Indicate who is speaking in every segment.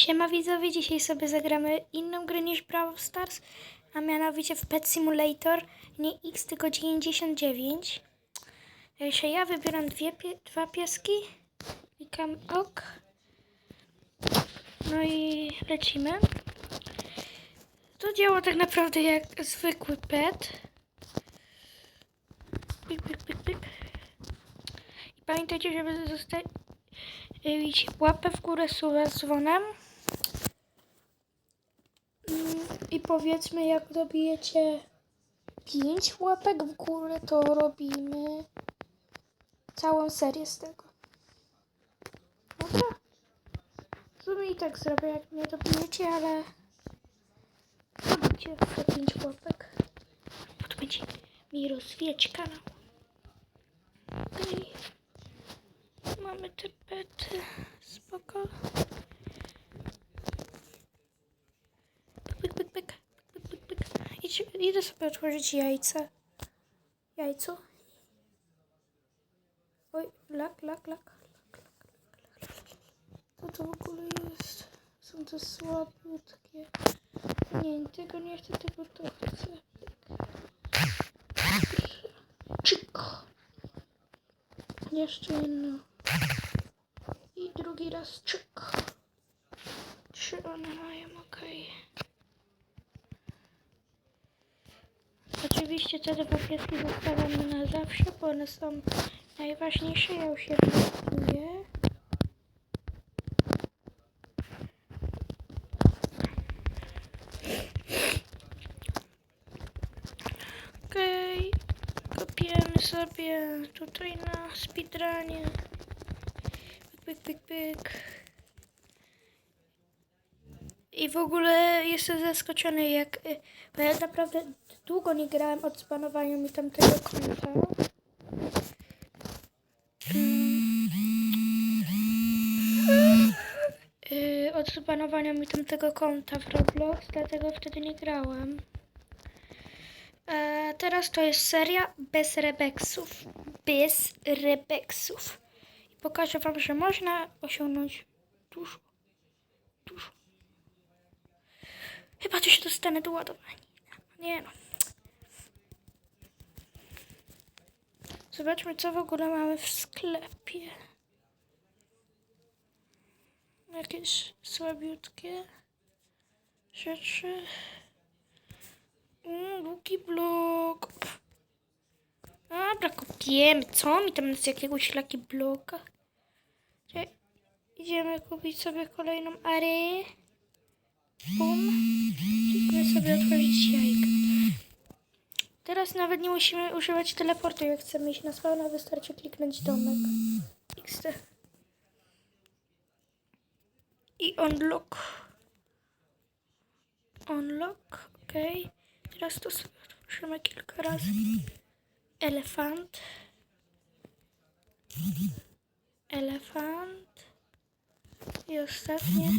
Speaker 1: Siema widzowie, dzisiaj sobie zagramy inną grę niż Brawl Stars, a mianowicie w Pet Simulator, nie X, tylko 99. Dzisiaj ja wybieram dwie dwa pieski, klikam OK, no i lecimy. To działa tak naprawdę jak zwykły pet. Pik, pik, pik, pik. I pamiętajcie, żeby zostawić łapę w górę, z dzwonem. Mm, I powiedzmy, jak dobijecie 5 łapek w górę, to robimy całą serię z tego. Dobra? W sumie i tak zrobię, jak nie dobijecie, ale robicie te 5 łapek. To będzie mi rozwijać kanał. Okej. Mamy te pety. Spoko. Pyk, pyk, pyk, pyk, pyk, pyk, pyk. Idź, idę sobie otworzyć jajce. Jajco. Oj, lak, lak, lak. Co to w ogóle jest? Są to słabiutkie. Nie, tego nie chcę, tego to chcę. Czyk. Jeszcze jedno. I drugi raz czyk. Trzy one mają, okej. Oczywiście te dwa pieski zostawiamy na zawsze, bo one są najważniejsze. Ja już je. Okej. Kopiemy sobie tutaj na speedrunie. Pyk, pyk, pyk, pyk. I w ogóle jestem zaskoczony, jak. y, Bo ja naprawdę długo nie grałem od zbanowania mi tamtego konta. Yy, od zbanowania mi tamtego konta w Roblox, dlatego wtedy nie grałem. Teraz to jest seria bez rebeksów. Bez rebeksów. I pokażę wam, że można osiągnąć dużo. Dużo. Chyba tu się dostanę do ładowania. Nie no. Zobaczmy, co w ogóle mamy w sklepie. Jakieś słabiutkie rzeczy. Mm, długi blok. Dobra, kupiemy. Co mi tam z jakiegoś laki bloka? Idziemy kupić sobie kolejną areę. Bum. Idziemy sobie otworzyć jajka. Teraz nawet nie musimy używać teleportu, jak chcemy iść na spawna, wystarczy kliknąć domek. XD. I unlock. Unlock, ok. Teraz to sobie otworzymy kilka razy. Elefant. Elefant. I ostatnie.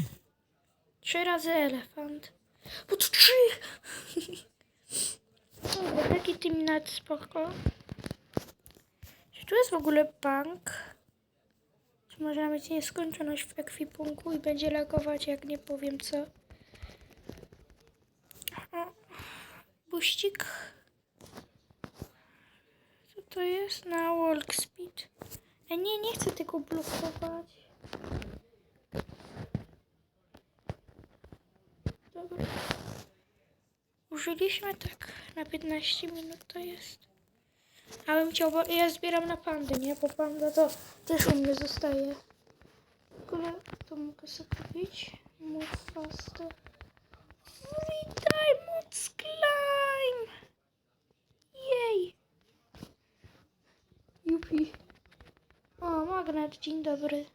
Speaker 1: Trzy razy elefant. Bo to trzy! Dobra, taki tym nad spoko. Czy tu jest w ogóle bank? Czy można mieć nieskończoność w ekwipunku i będzie lagować, jak nie powiem co? Buścik. Co to jest? Na walk speed. E, nie, nie chcę tego blokować. Dobra. Użyliśmy tak na 15 minut to jest. A bym chciał, bo ja zbieram na pandę, nie? Bo panda to też u mnie zostaje. W ogóle to mogę sobie kupić. Move faster. Time od climb! Jej! Jupi. O, magnet, dzień dobry.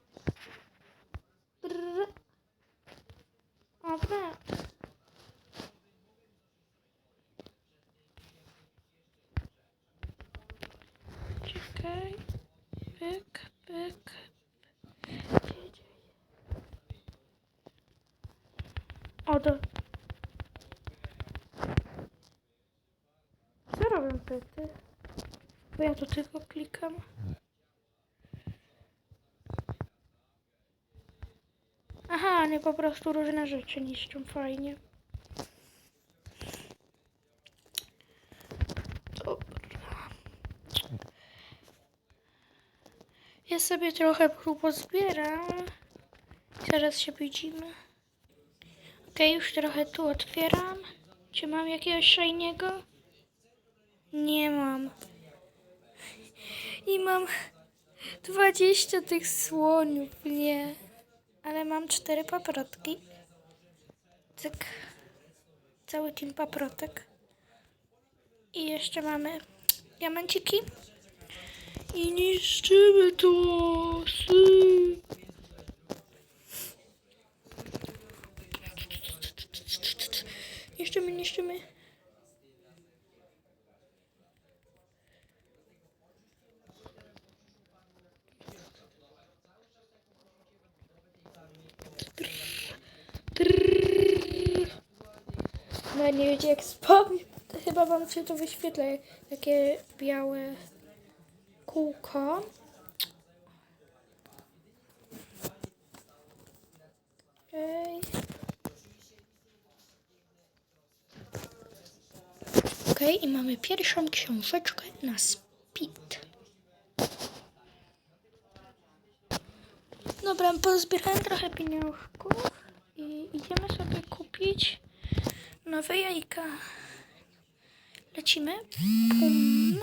Speaker 1: Brrr. O, brat. Czekaj. Pyk, pyk. O, do... Co robią pety? Bo ja do tego klikam. Aha, ściany po prostu różne rzeczy niszczą fajnie. Dobra. Ja sobie trochę tu pozbieram. Zaraz się widzimy. Okej, już trochę tu otwieram. Czy mam jakiegoś szajniego? Nie mam. I mam 20 tych słoniów, nie. Ale mam cztery paprotki. Cyk. Cały team paprotek. I jeszcze mamy diamenciki. I niszczymy to. Sy. Niszczymy, niszczymy. No nie wiecie jak spam. Chyba wam się to wyświetla. Takie białe kółko. Okej. Okej, i mamy pierwszą książeczkę na speed. Dobra, pozbierałem trochę pieniążków i idziemy sobie kupić nowe jajka. Lecimy. Pum.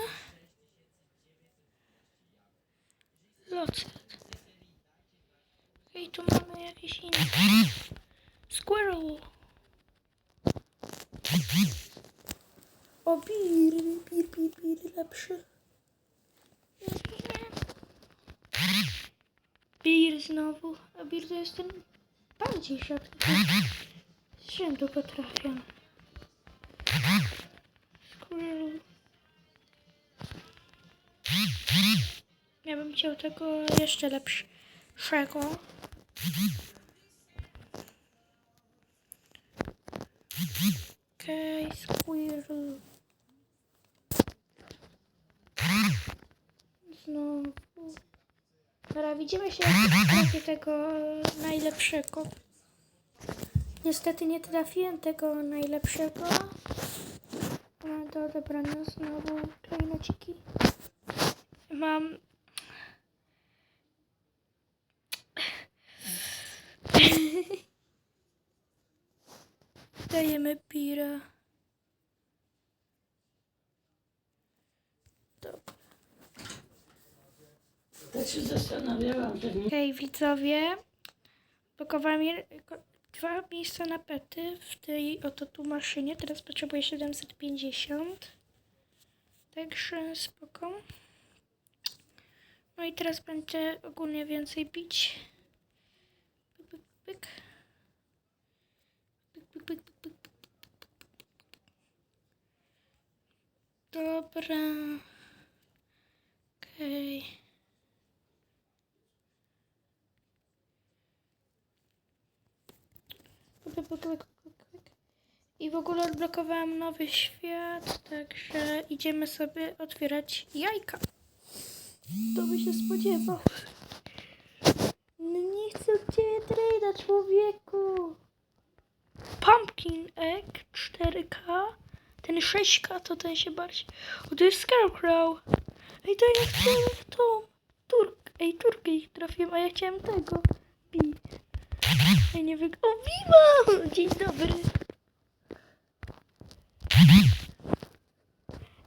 Speaker 1: I tu mamy jakiś inny. Squirrel. O, bir, bir, bir, bir, lepszy. Bir znowu. A bir to jest ten bardziej rzadki. Z rzędu go trafiam. Chciał tego jeszcze lepszego. Okej, squirrel. Znowu. Dobra, widzimy się trafię tego najlepszego. Niestety nie trafiłem tego najlepszego. Mam do odebrania znowu klejnociki. Mam... Dajemy pira. Dobra.
Speaker 2: Tak się zastanawiałam, że
Speaker 1: widzowie, ko- dwa miejsca na pety w tej oto tu maszynie, teraz potrzebuję 750. Także spoko. No i teraz będę ogólnie więcej bić. Pyk, pyk, pyk. Pyk, pyk, pyk. Dobra. Okej. Pyk, pyk, pyk, pyk, pyk. I w ogóle odblokowałam nowy świat, także idziemy sobie otwierać jajka. To by się spodziewał. No nie chcę od ciebie trade'a, człowieku. Pumpkin Egg 4K. Ten 6K to ten się bardziej... O, to jest Scarecrow. Ej, to ja chciałem tą... Turk... Ej, Turkę ich trafiłem, a ja chciałem tego. Bi. Ej, nie wyg... O, Viva! Dzień dobry.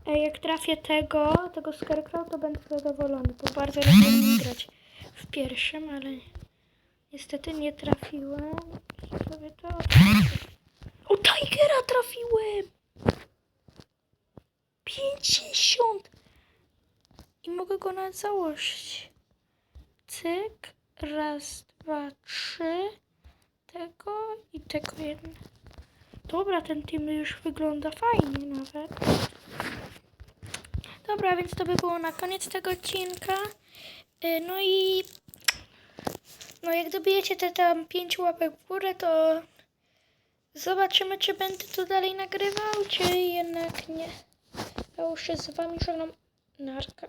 Speaker 1: Ej, jak trafię tego, tego Scarecrow, to będę zadowolony, bo bardzo lubię grać w pierwszym, ale niestety nie trafiłem. Sobie to... O, Tigera trafiłem! 50! I mogę go nawet założyć. Cyk. Raz, dwa, trzy. Tego i tego jedno. Dobra, ten team już wygląda fajnie nawet. Dobra, więc to by było na koniec tego odcinka. Y, No i no jak dobijecie te tam pięć łapek w górę, to zobaczymy, czy będę to dalej nagrywał, czy jednak nie. Ja już się z wami żegnam. Narka.